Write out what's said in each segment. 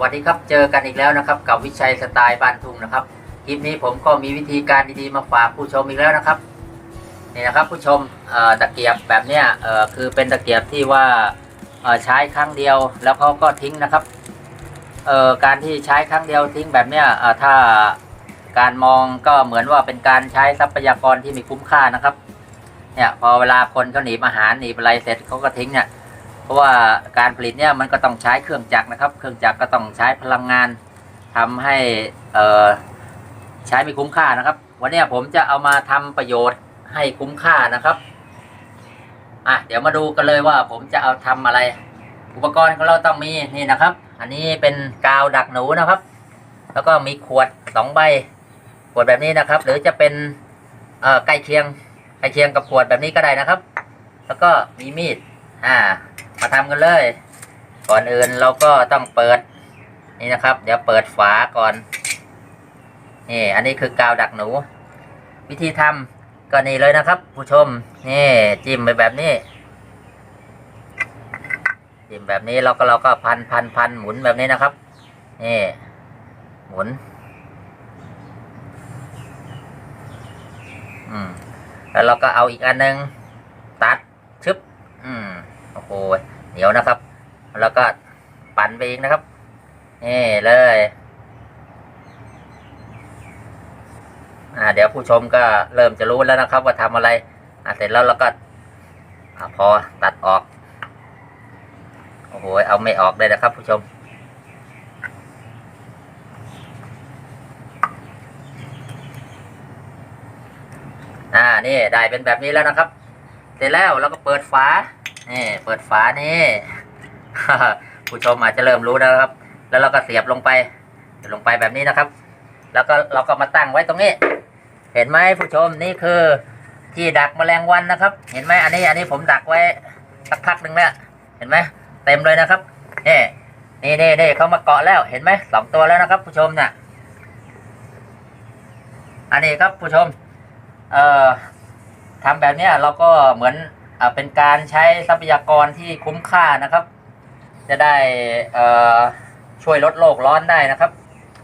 วัสดีครับเจอกันอีกแล้วนะครับกับวิชัยสไตล์บ้านทุ่งนะครับคลิปนี้ผมก็มีวิธีการดีๆมาฝากผู้ชมอีกแล้วนะครับนี่นะครับผู้ชมตะเกียบแบบเนี้ยคือเป็นตะเกียบที่ว่าใช้ครั้งเดียวแล้วเขาก็ทิ้งนะครับการที่ใช้ครั้งเดียวทิ้งแบบเนี้ยถ้าการมองก็เหมือนว่าเป็นการใช้ทรัพยากรที่มีคุ้มค่านะครับเนี่ยพอเวลาคนเขาหนีอาหารหนีอะไรเสร็จเขาก็ทิ้งเนี่ย เพราะว่าการผลิตเนี่ยมันก็ต้องใช้เครื่องจักรนะครับ เครื่องจักรก็ต้องใช้พลังงานทำให้ใช้ไม่คุ้มค่านะครับ วันนี้ผมจะเอามาทำประโยชน์ให้คุ้มค่านะครับอะเดี๋ยวมาดูกันเลยว่าผมจะเอาทำอะไร อุปกรณ์ของเราต้องมีนี่นะครับ อันนี้เป็นกาวดักหนูนะครับ แล้วก็มีขวดสองใบขวดแบบนี้นะครับ หรือจะเป็นเอ่อใกล้เคียงใกล้เคียงกับขวดแบบนี้ก็ได้นะครับ แล้วก็มีมีดอ่า มาทำกันเลย ก่อนอื่นเราก็ต้องเปิด นี่นะครับ เดี๋ยวเปิดฝาก่อน นี่ อันนี้คือกาวดักหนู วิธีทำก็นี่เลยนะครับ ผู้ชม นี่จิ้มไปแบบนี้ จิ้มแบบนี้เราก็เราก็พันพันพันหมุนแบบนี้นะครับ นี่ หมุน อืมแล้วเราก็เอาอีกอันหนึง ตัดชึบ โอ้โหเหนียวนะครับ แล้วก็ปั่นไปอีกนะครับ นี่เลย อ่า เดี๋ยวผู้ชมก็เริ่มจะรู้แล้วนะครับ ว่าทำอะไร อ่าเสร็จแล้วเราก็อ่าพอตัดออก โอ้โห เอาไม่ออกเลยนะครับ ผู้ชมอ่า นี่ได้เป็นแบบนี้แล้วนะครับ เสร็จแล้วเราก็เปิดฝา นี่เปิดฝานี่ผู้ชมอาจจะเริ่มรู้แล้วนะครับ แล้วเราก็เสียบลงไปเสียบลงไปแบบนี้นะครับ แล้วก็เราก็มาตั้งไว้ตรงนี้ เห็นไหมผู้ชมนี่คือที่ดักแมลงวันนะครับ เห็นไหมอันนี้อันนี้ผมดักไว้สักพักหนึ่งแล้วเห็นไหมเต็มเลยนะครับนี่นี่นี่นี่เขามาเกาะแล้วเห็นไหมสองตัวแล้วนะครับ ผู้ชมเนี่ยอันนี้ครับผู้ชม เอ่อทำแบบนี้เราก็เหมือน เป็นการใช้ทรัพยากรที่คุ้มค่านะครับ จะได้อ่อช่วยลดโลกร้อนได้นะครับ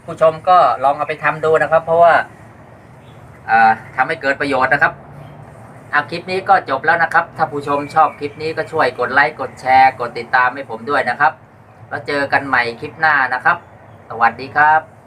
ผู้ชมก็ลองเอาไปทำดูนะครับ เพราะว่าอ่าทำให้เกิดประโยชน์นะครับอาคลิปนี้ก็จบแล้วนะครับ ถ้าผู้ชมชอบคลิปนี้ก็ช่วยกดไลค์กดแชร์ กดติดตามให้ผมด้วยนะครับ แล้วเจอกันใหม่คลิปหน้านะครับ สวัสดีครับ